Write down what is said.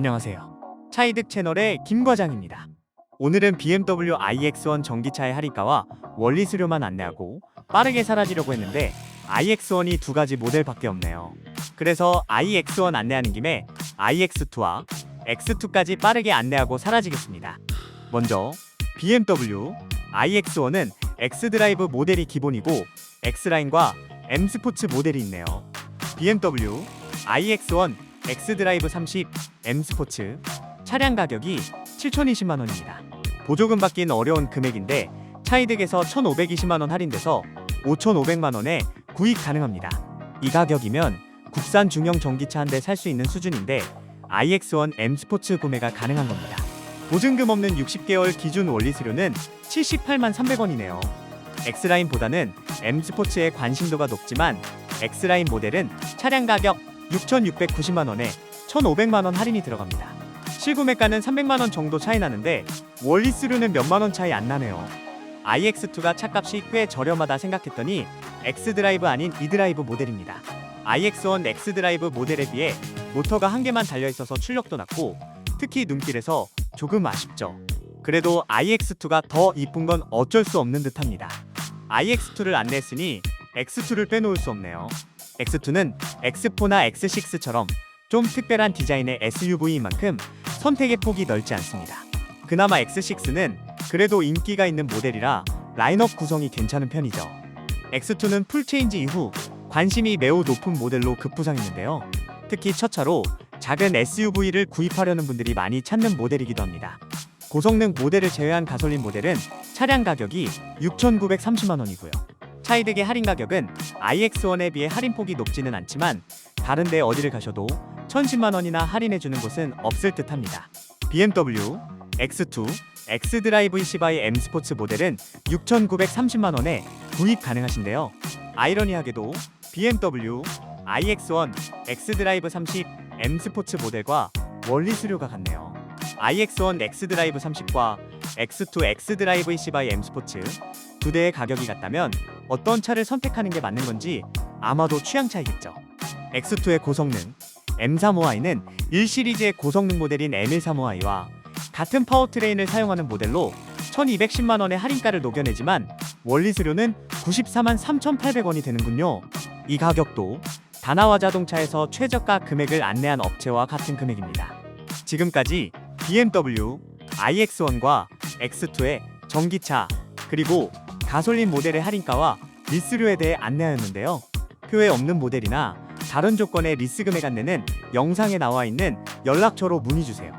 안녕하세요. 차이득 채널의 김 과장입니다. 오늘은 BMW iX1 전기차의 할인가와 원리 수료만 안내하고 빠르게 사라지려고 했는데 iX1이 두 가지 모델밖에 없네요. 그래서 iX1 안내하는 김에 iX2와 X2까지 빠르게 안내하고 사라지겠습니다. 먼저 BMW iX1은 X드라이브 모델이 기본이고 X라인과 M 스포츠 모델이 있네요. BMW iX1 X드라이브 30 M 스포츠 차량 가격이 7,020만 원입니다. 보조금 받기는 어려운 금액인데 차이득에서 1,520만 원 할인돼서 5,500만 원에 구입 가능합니다. 이 가격이면 국산 중형 전기차 한 대 살 수 있는 수준인데 iX1 M 스포츠 구매가 가능한 겁니다. 보증금 없는 60개월 기준 원리 수료는 78만 300원이네요. X라인보다는 M 스포츠의 관심도가 높지만 X라인 모델은 차량 가격 6,690만 원에 1,500만 원 할인이 들어갑니다. 실구매가는 300만 원 정도 차이 나는데 원리 수료는 몇만 원 차이 안 나네요. iX2가 차값이 꽤 저렴하다 생각했더니 X드라이브 아닌 E드라이브 모델입니다. iX1 X드라이브 모델에 비해 모터가 한 개만 달려 있어서 출력도 낮고 특히 눈길에서 조금 아쉽죠. 그래도 iX2가 더 이쁜 건 어쩔 수 없는 듯합니다. iX2를 안내했으니 X2를 빼놓을 수 없네요. X2는 X4나 X6처럼 좀 특별한 디자인의 SUV인 만큼 선택의 폭이 넓지 않습니다. 그나마 X6는 그래도 인기가 있는 모델이라 라인업 구성이 괜찮은 편이죠. X2는 풀체인지 이후 관심이 매우 높은 모델로 급부상했는데요. 특히 첫 차로 작은 SUV를 구입하려는 분들이 많이 찾는 모델이기도 합니다. 고성능 모델을 제외한 가솔린 모델은 차량 가격이 6,930만 원이고요. 차이득의 할인 가격은 iX1에 비해 할인폭이 높지는 않지만 다른 데 어디를 가셔도 1,010만 원이나 할인해주는 곳은 없을 듯합니다. BMW X2 X드라이브 C 바이 M 스포츠 모델은 6,930만 원에 구입 가능하신데요. 아이러니하게도 BMW iX1 X드라이브 30 M 스포츠 모델과 원리 수료가 같네요. iX1 X드라이브 30과 X2 X드라이브 C 바이 M 스포츠 두 대의 가격이 같다면 어떤 차를 선택하는 게 맞는 건지 아마도 취향 차이겠죠. X2의 고성능 M35i는 1시리즈의 고성능 모델인 M135i와 같은 파워트레인을 사용하는 모델로 1210만 원의 할인가를 녹여내지만 원리 수료는 94만 3,800원이 되는군요. 이 가격도 다나와 자동차에서 최저가 금액을 안내한 업체와 같은 금액입니다. 지금까지 BMW iX1과 X2의 전기차 그리고 가솔린 모델의 할인가와 리스료에 대해 안내하였는데요. 표에 없는 모델이나 다른 조건의 리스 금액 안내는 영상에 나와 있는 연락처로 문의 주세요.